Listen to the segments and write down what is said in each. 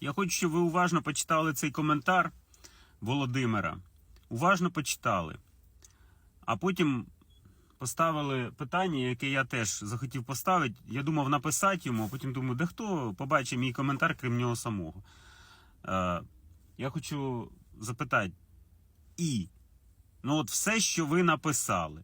Я хочу, щоб ви уважно почитали цей коментар Володимира. Уважно почитали. А потім поставили питання, яке я теж захотів поставити. Я думав написати йому, а потім думаю, де хто побачить мій коментар, крім нього самого. Е, я хочу запитати. І, ну от все, що ви написали.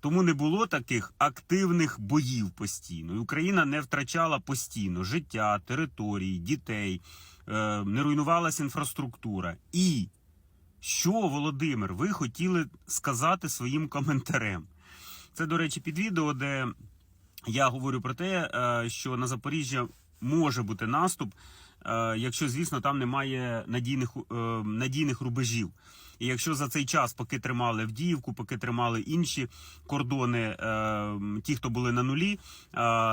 Тому не було таких активних боїв постійно. І Україна не втрачала постійно життя, території, дітей, е, не руйнувалася інфраструктура. І що, Володимир, ви хотіли сказати своїм коментарем? Це, до речі, під відео, де я говорю про те, е, що на Запоріжжя може бути наступ, е, якщо, звісно, там немає надійних, надійних рубежів. І якщо за цей час, поки тримали Авдіївку, поки тримали інші кордони, е, ті, хто були на нулі, е,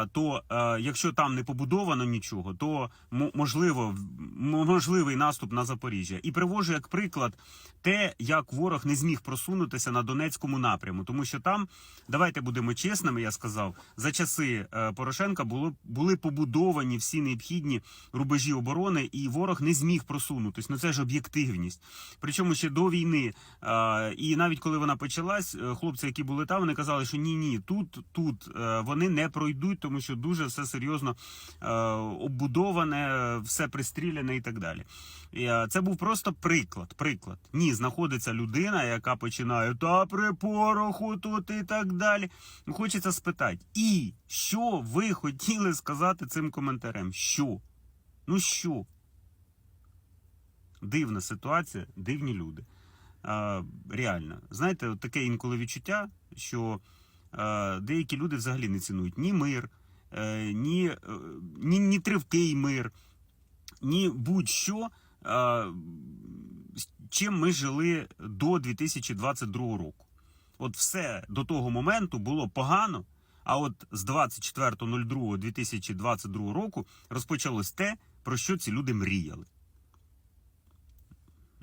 то е, якщо там не побудовано нічого, то мо- можливо можливий наступ на Запоріжжя. І привожу як приклад те, як ворог не зміг просунутися на Донецькому напряму, тому що там, давайте будемо чесними, я сказав, за часи Порошенка було були побудовані всі необхідні рубежі оборони, і ворог не зміг просунутись. Ну це ж об'єктивність. Причому ще до війни. е, І навіть коли вона почалась, е, хлопці, які були там, вони казали, що ні, ні, тут, тут е, вони не пройдуть, тому що дуже все серйозно оббудоване, все пристріляне і так далі. Це був просто приклад. Приклад. Ні, знаходиться людина, яка починає та при пороху тут і так далі. Ну, Хочеться спитати, і що ви хотіли сказати цим коментарем? Що? Ну що? Дивна ситуація, дивні люди. А, реально. Знаєте, от таке інколи відчуття, що е, деякі люди взагалі не цінують ні мир, е, ні, е, ні, ні тривкий мир, ні будь-що, е, чим ми жили до 2022 року. От все до того моменту було погано. А от з 24.02.2022 року розпочалось те, про що ці люди мріяли.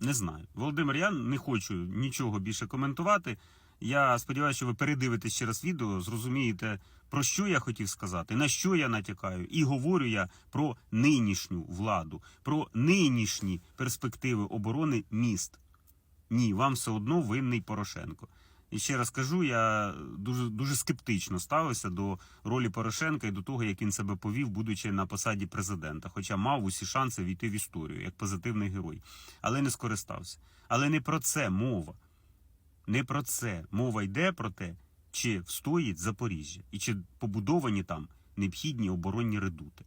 Не знаю. Володимир, я не хочу нічого більше коментувати. Я сподіваюся, що ви передивитесь ще раз відео, зрозумієте, про що я хотів сказати, на що я натякаю. І говорю я про нинішню владу, про нинішні перспективи оборони міст. Ні, вам все одно винний Порошенко. І ще раз кажу, я дуже дуже скептично ставився до ролі Порошенка і до того, як він себе повів, будучи на посаді президента, хоча мав усі шанси війти в історію як позитивний герой, але не скористався. Але не про це мова. Не про це мова йде про те, чи встоїть Запоріжжя і чи побудовані там необхідні оборонні редути.